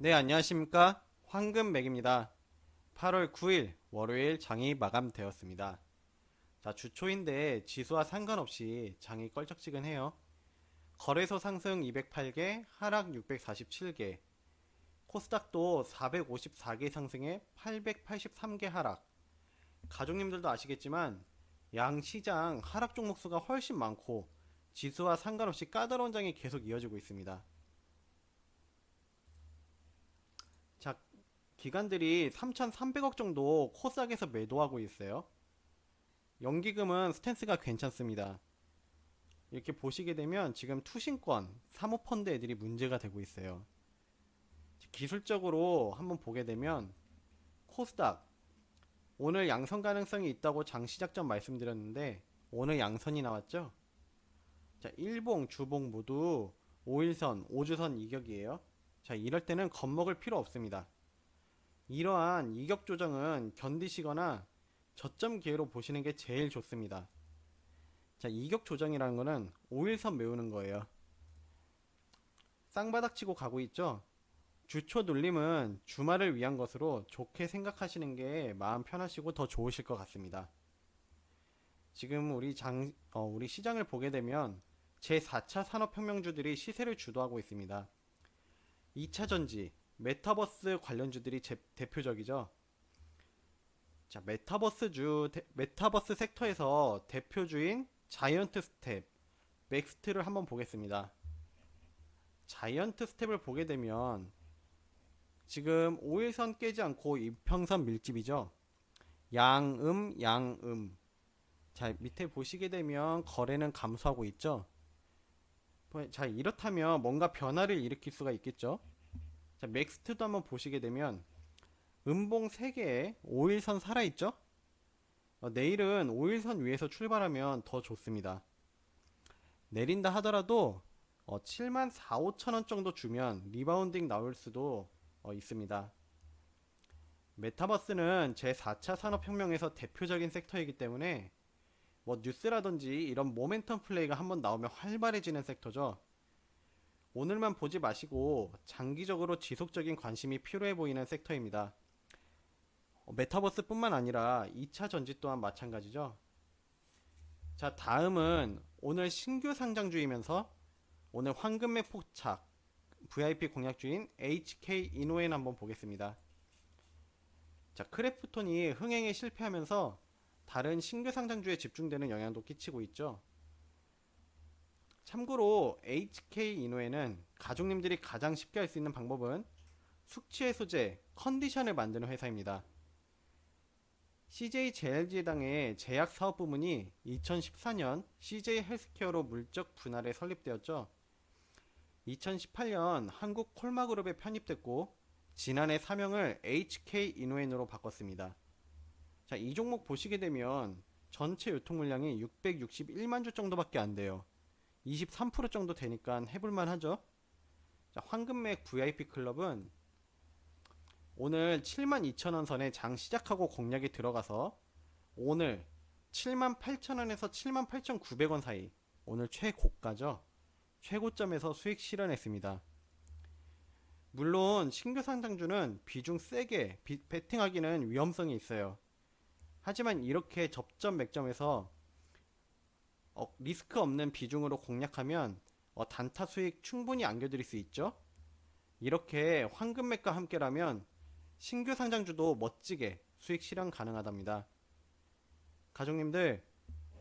네, 안녕하십니까. 황금맥입니다. 8월 9일 월요일 장이 마감되었습니다. 자, 주초인데 지수와 상관없이 장이 껄쩍지근해요. 거래소 상승 208개, 하락 647개. 코스닥도 454개 상승에 883개 하락. 가족님들도 아시겠지만 양 시장 하락 종목 수가 훨씬 많고 지수와 상관없이 까다로운 장이 계속 이어지고 있습니다. 자, 기관들이 3,300억 정도 코스닥에서 매도하고 있어요. 연기금은 스탠스가 괜찮습니다. 이렇게 보시게 되면 지금 투신권, 사모펀드 애들이 문제가 되고 있어요. 기술적으로 한번 보게 되면 코스닥 오늘 양선 가능성이 있다고 장 시작 전 말씀드렸는데 오늘 양선이 나왔죠? 자, 일봉, 주봉 모두 5일선, 5주선 이격이에요. 자, 이럴 때는 겁먹을 필요 없습니다. 이러한 이격 조정은 견디시거나 저점 기회로 보시는 게 제일 좋습니다. 자, 이격 조정이라는 거는 5일선 메우는 거예요. 쌍바닥 치고 가고 있죠? 주초 눌림은 주말을 위한 것으로 좋게 생각하시는 게 마음 편하시고 더 좋으실 것 같습니다. 지금 우리 장, 어, 우리 시장을 보게 되면 제4차 산업혁명주들이 시세를 주도하고 있습니다. 2차 전지, 메타버스 관련주들이 제- 대표적이죠. 자, 메타버스주, 대- 메타버스 섹터에서 대표주인 자이언트 스텝, 맥스트를 한번 보겠습니다. 자이언트 스텝을 보게 되면 지금 5일선 깨지 않고 이평선 밀집이죠. 양음, 양음. 자, 밑에 보시게 되면 거래는 감소하고 있죠. 자, 이렇다면 뭔가 변화를 일으킬 수가 있겠죠. 자, 맥스트도 한번 보시게 되면 음봉 3개에 5일선 살아있죠? 어, 내일은 5일선 위에서 출발하면 더 좋습니다. 내린다 하더라도 어, 7만 4, 5천 원 정도 주면 리바운딩 나올 수도 어, 있습니다. 메타버스는 제4차 산업혁명에서 대표적인 섹터이기 때문에 뭐 뉴스라든지 이런 모멘텀 플레이가 한번 나오면 활발해지는 섹터죠. 오늘만 보지 마시고 장기적으로 지속적인 관심이 필요해 보이는 섹터입니다. 어, 메타버스뿐만 아니라 2차 전지 또한 마찬가지죠. 자, 다음은 오늘 신규 상장주이면서 오늘 황금맥 포착 VIP 공약주인 HK 이노엔 한번 보겠습니다. 자, 크래프톤이 흥행에 실패하면서 다른 신규 상장주에 집중되는 영향도 끼치고 있죠. 참고로 HK 이노에는 가족님들이 가장 쉽게 할 수 있는 방법은 숙취 해소제, 컨디션을 만드는 회사입니다. CJ 제일제당의 제약 사업 부문이 2014년 CJ 헬스케어로 물적 분할에 설립되었죠. 2018년 한국 콜마그룹에 편입됐고 지난해 사명을 HK 이노엔으로 바꿨습니다. 자, 이 종목 보시게 되면 전체 유통 물량이 661만 주 정도밖에 안 돼요. 23% 정도 되니까 해볼만 하죠. 자, 황금맥 VIP 클럽은 오늘 72,000원 선에 장 시작하고 공략이 들어가서 오늘 78,000원에서 78,900원 사이 오늘 최고가죠. 최고점에서 수익 실현했습니다. 물론 신규 상장주는 비중 세게 비- 베팅하기는 위험성이 있어요. 하지만 이렇게 접점 맥점에서 어, 리스크 없는 비중으로 공략하면 어, 단타 수익 충분히 안겨드릴 수 있죠. 이렇게 황금맥과 함께라면 신규 상장주도 멋지게 수익 실현 가능하답니다. 가족님들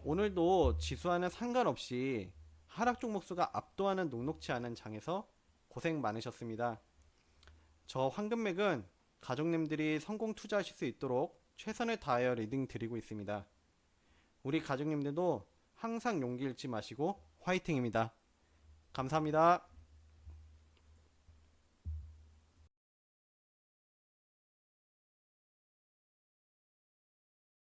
오늘도 지수와는 상관없이 하락 종목 수가 압도하는 녹록치 않은 장에서 고생 많으셨습니다. 저 황금맥은 가족님들이 성공 투자하실 수 있도록 최선을 다하여 리딩 드리고 있습니다. 우리 가족님들도 항상 용기 잃지 마시고 화이팅입니다. 감사합니다.